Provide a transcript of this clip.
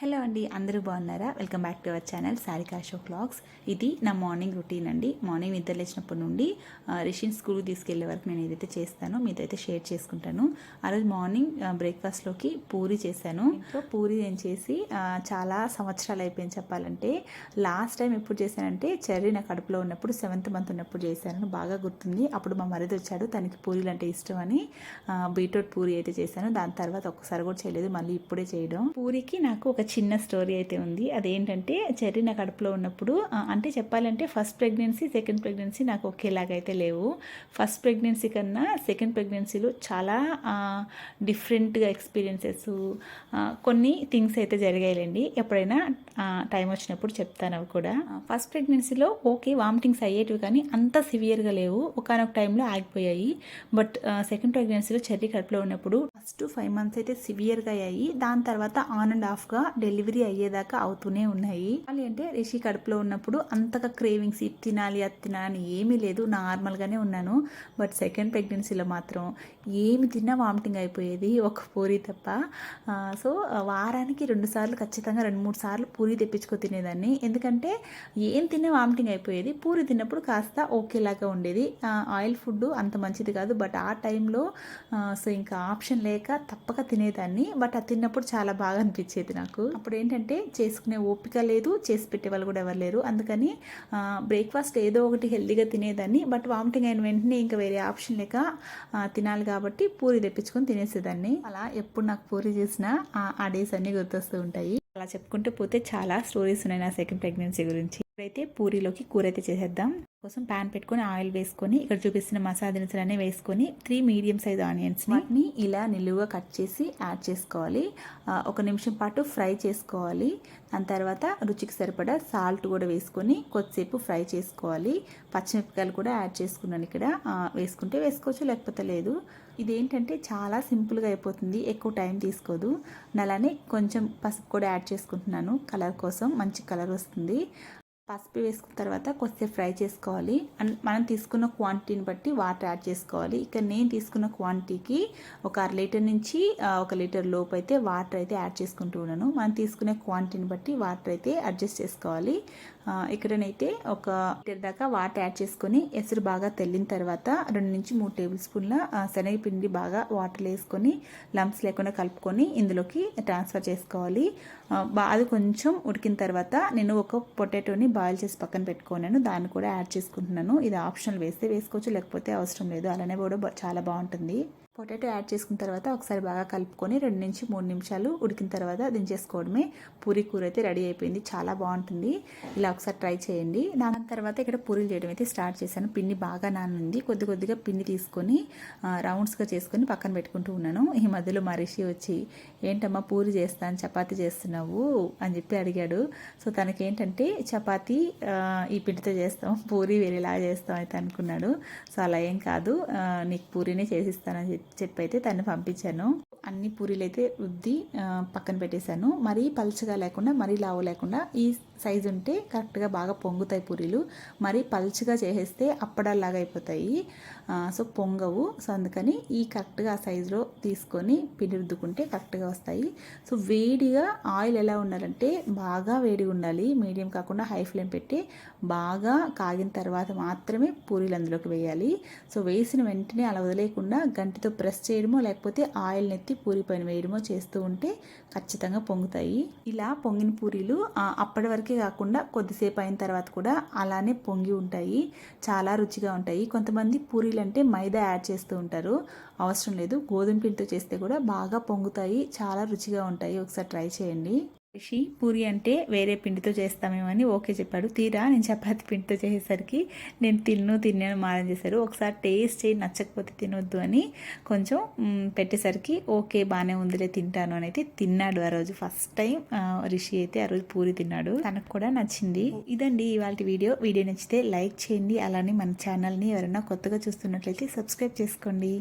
Hello అండి అందరూ బాగున్నారా? Welcome back to our channel Sarika show clocks ఇది నా మార్నింగ్ రొటీన్ అండి. మార్నింగ్ నిద్ర లేచినప్పటి నుండి రిషిన్ స్కూల్కి తీసుకెళ్ళే వరకు నేను ఏదైతే చేస్తానో మీతో అయితే షేర్ చేసుకుంటాను. ఆ రోజు మార్నింగ్ బ్రేక్ఫాస్ట్లోకి పూరి చేశాను. పూరి నేను చేసి చాలా సంవత్సరాలు అయిపోయింది చెప్పాలంటే. లాస్ట్ టైం ఎప్పుడు చేశానంటే చెర్రీ నా కడుపులో ఉన్నప్పుడు సెవెంత్ మంత్ ఉన్నప్పుడు చేశాను బాగా గుర్తుంది. అప్పుడు మా మరిది వచ్చాడు తనకి పూరీలు అంటే ఇష్టం అని బీట్రూట్ పూరి అయితే చేశాను. దాని తర్వాత ఒక్కసారి కూడా చేయలేదు మళ్ళీ ఇప్పుడే చేయడం. పూరికి నాకు ఒక చిన్న స్టోరీ అయితే ఉంది. అదేంటంటే చెర్రీ నా కడుపులో ఉన్నప్పుడు అంటే చెప్పాలంటే ఫస్ట్ ప్రెగ్నెన్సీ సెకండ్ ప్రెగ్నెన్సీ నాకు ఒకేలాగైతే లేవు. ఫస్ట్ ప్రెగ్నెన్సీ కన్నా సెకండ్ ప్రెగ్నెన్సీలో చాలా డిఫరెంట్గా ఎక్స్పీరియన్సెస్ కొన్ని థింగ్స్ అయితే జరిగాయిలేండి. ఎప్పుడైనా టైం వచ్చినప్పుడు చెప్తాను అవి కూడా. ఫస్ట్ ప్రెగ్నెన్సీలో ఓకే వామిటింగ్స్ అయ్యేటివి కానీ అంత సివియర్గా లేవు. ఒకనొక టైంలో ఆగిపోయాయి. బట్ సెకండ్ ప్రెగ్నెన్సీలో చెర్రీ కడుపులో ఉన్నప్పుడు ఫస్ట్ ఫైవ్ మంత్స్ అయితే సివియర్గా అయ్యాయి. దాని తర్వాత ఆన్ అండ్ ఆఫ్గా డెలివరీ అయ్యేదాకా అవుతూనే ఉన్నాయి. మళ్ళీ అంటే రిషి కడుపులో ఉన్నప్పుడు అంతగా క్రేవింగ్స్ ఇది తినాలి అది తినాలని ఏమీ లేదు. నార్మల్గానే ఉన్నాను. బట్ సెకండ్ ప్రెగ్నెన్సీలో మాత్రం ఏమి తిన్నా వామిటింగ్ అయిపోయేది ఒక పూరి తప్ప. సో వారానికి రెండు సార్లు ఖచ్చితంగా రెండు మూడు సార్లు పూరి తెప్పించుకో తినేదాన్ని. ఎందుకంటే ఏం తిన్నా వామిటింగ్ అయిపోయేది. పూరి తిన్నప్పుడు కాస్త ఓకేలాగా ఉండేది. ఆయిల్ ఫుడ్ అంత మంచిది కాదు. బట్ ఆ టైంలో సో ఇంకా ఆప్షన్ లేక తప్పక తినేదాన్ని. బట్ అది తిన్నప్పుడు చాలా బాగా అనిపించేది నాకు. అప్పుడు ఏంటంటే చేసుకునే ఓపిక లేదు చేసి పెట్టే వాళ్ళు కూడా ఎవరు లేరు. అందుకని బ్రేక్ఫాస్ట్ ఏదో ఒకటి హెల్తీగా తినేదాన్ని బట్ వామిటింగ్ అయిన వెంటనే ఇంకా వేరే ఆప్షన్ లేక తినాలి కాబట్టి పూరి తెప్పించుకొని తినేసేదాన్ని. అలా ఎప్పుడు నాకు పూరి చేసినా ఆ- ఆ డేస్ అన్నీ గుర్తొస్తూ ఉంటాయి. అలా చెప్పుకుంటూ పోతే చాలా స్టోరీస్ ఉన్నాయి నా సెకండ్ ప్రెగ్నెన్సీ గురించి. ఇప్పుడైతే పూరీలోకి కూర అయితే చేసేద్దాం. కోసం ప్యాన్ పెట్టుకొని ఆయిల్ వేసుకొని ఇక్కడ చూపిస్తున్న మసాలా దినుసులన్నీ వేసుకొని త్రీ మీడియం సైజ్ ఆనియన్స్ని ఇలా నిలువుగా కట్ చేసి యాడ్ చేసుకోవాలి. ఒక నిమిషం పాటు ఫ్రై చేసుకోవాలి. దాని తర్వాత రుచికి సరిపడా సాల్ట్ కూడా వేసుకొని కొద్దిసేపు ఫ్రై చేసుకోవాలి. పచ్చిమిరపకాయలు కూడా యాడ్ చేసుకున్నాను ఇక్కడ. వేసుకుంటే వేసుకోవచ్చు లేకపోతే లేదు. ఇదేంటంటే చాలా సింపుల్గా అయిపోతుంది. ఎక్కువ టైం తీసుకోదు. అలానే కొంచెం పసుపు కూడా యాడ్ చేసుకుంటున్నాను. కలర్ కోసం మంచి కలర్ వస్తుంది. పసుపు వేసుకున్న తర్వాత కొద్దిసేపు ఫ్రై చేసుకోవాలి. అండ్ మనం తీసుకున్న క్వాంటిటీని బట్టి వాటర్ యాడ్ చేసుకోవాలి. ఇక్కడ నేను తీసుకున్న క్వాంటిటీకి ఒక అర లీటర్ నుంచి ఒక లీటర్ లోపు అయితే వాటర్ అయితే యాడ్ చేసుకుంటూ ఉన్నాను. మనం తీసుకునే క్వాంటిటీని బట్టి వాటర్ అయితే అడ్జస్ట్ చేసుకోవాలి. ఇక్కడనైతే ఒక లీటర్ దాకా వాటర్ యాడ్ చేసుకొని ఎసురు బాగా తెల్లిన తర్వాత రెండు నుంచి మూడు టేబుల్ స్పూన్ల శనగపిండి బాగా వాటర్ వేసుకొని లంప్స్ లేకుండా కలుపుకొని ఇందులోకి ట్రాన్స్ఫర్ చేసుకోవాలి. అది కొంచెం ఉడికిన తర్వాత నేను ఒక పొటాటోని బాయిల్ చేసి పక్కన పెట్టుకున్నాను. దాన్ని కూడా యాడ్ చేసుకుంటున్నాను. ఇది ఆప్షనల్ వేస్తే వేసుకోవచ్చు లేకపోతే అవసరం లేదు. అలానే కూడా చాలా బాగుంటుంది. పొటాటో యాడ్ చేసుకున్న తర్వాత ఒకసారి బాగా కలుపుకొని రెండు నుంచి మూడు నిమిషాలు ఉడికిన తర్వాత దించేసుకోవడమే. పూరి కూర అయితే రెడీ అయిపోయింది. చాలా బాగుంటుంది. ఇలా ఒకసారి ట్రై చేయండి. నాన్న తర్వాత ఇక్కడ పూరీలు చేయడం అయితే స్టార్ట్ చేశాను. పిండి బాగా నానుంది. కొద్ది కొద్దిగా పిండి తీసుకొని రౌండ్స్గా చేసుకొని పక్కన పెట్టుకుంటూ ఉన్నాను. ఈ మధ్యలో మరిషి వచ్చి ఏంటమ్మా పూరి చేస్తాను చపాతీ చేస్తున్నావు? అని చెప్పి అడిగాడు. సో తనకేంటంటే చపాతీ ఈ పిండితో చేస్తాం పూరి వేరేలా చేస్తాం అయితే అనుకున్నాడు. సో అలా ఏం కాదు. నీకు పూరినే చేసిస్తానని చెప్పి- చెప్పి అయితే తను పంపించాను. అన్ని పూరీలు అయితే రుద్ది పక్కన పెట్టేశాను. మరీ పల్చగా లేకుండా మరీ లావు లేకుండా ఈ సైజు ఉంటే కరెక్ట్గా బాగా పొంగుతాయి పూరీలు. మరీ పల్చగా చేసేస్తే అప్పడల్లాగా అయిపోతాయి. సో పొంగవు. సో అందుకని ఈ కరెక్ట్గా ఆ సైజులో తీసుకొని పిండి రుద్దుకుంటే కరెక్ట్గా వస్తాయి. సో వేడిగా ఆయిల్ ఎలా ఉండాలంటే బాగా వేడిగా ఉండాలి. మీడియం కాకుండా హై ఫ్లేమ్ పెట్టి బాగా కాగిన తర్వాత మాత్రమే పూరీలు అందులోకి వేయాలి. సో వేసిన వెంటనే అలా వదిలేయకుండా గంటితో ప్రెస్ చేయడమో లేకపోతే ఆయిల్ నెత్తి పూరి పైన వేయడమో చేస్తూ ఉంటే ఖచ్చితంగా పొంగుతాయి. ఇలా పొంగిన పూరీలు అప్పటి వరకు కాకుండా కొద్దిసేపు అయిన తర్వాత కూడా అలానే పొంగి ఉంటాయి. చాలా రుచిగా ఉంటాయి. కొంతమంది పూరీలు అంటే మైదా యాడ్ చేస్తూ ఉంటారు. అవసరం లేదు. గోధుమ పిండితో చేస్తే కూడా బాగా పొంగుతాయి. చాలా రుచిగా ఉంటాయి. ఒకసారి ట్రై చేయండి. రిషి పూరి అంటే వేరే పిండితో చేస్తామేమో అని ఓకే చెప్పాడు. తీరా నేను చపాతి పిండితో చేసేసరికి నేను తిన్ను తిన్నాను మారం చేశారు ఒకసారి టేస్ట్ చేయి నచ్చకపోతే తినొద్దు అని కొంచెం పెట్టేసరికి ఓకే బాగానే ఉందిలే తింటాను అని అయితే తిన్నాడు ఆ రోజు. ఫస్ట్ టైం రిషి అయితే ఆ రోజు పూరి తిన్నాడు. తనకు కూడా నచ్చింది. ఇదండి ఇవాళ వీడియో. వీడియో నచ్చితే లైక్ చేయండి. అలానే మన ఛానల్ని ఎవరైనా కొత్తగా చూస్తున్నట్లయితే సబ్స్క్రైబ్ చేసుకోండి.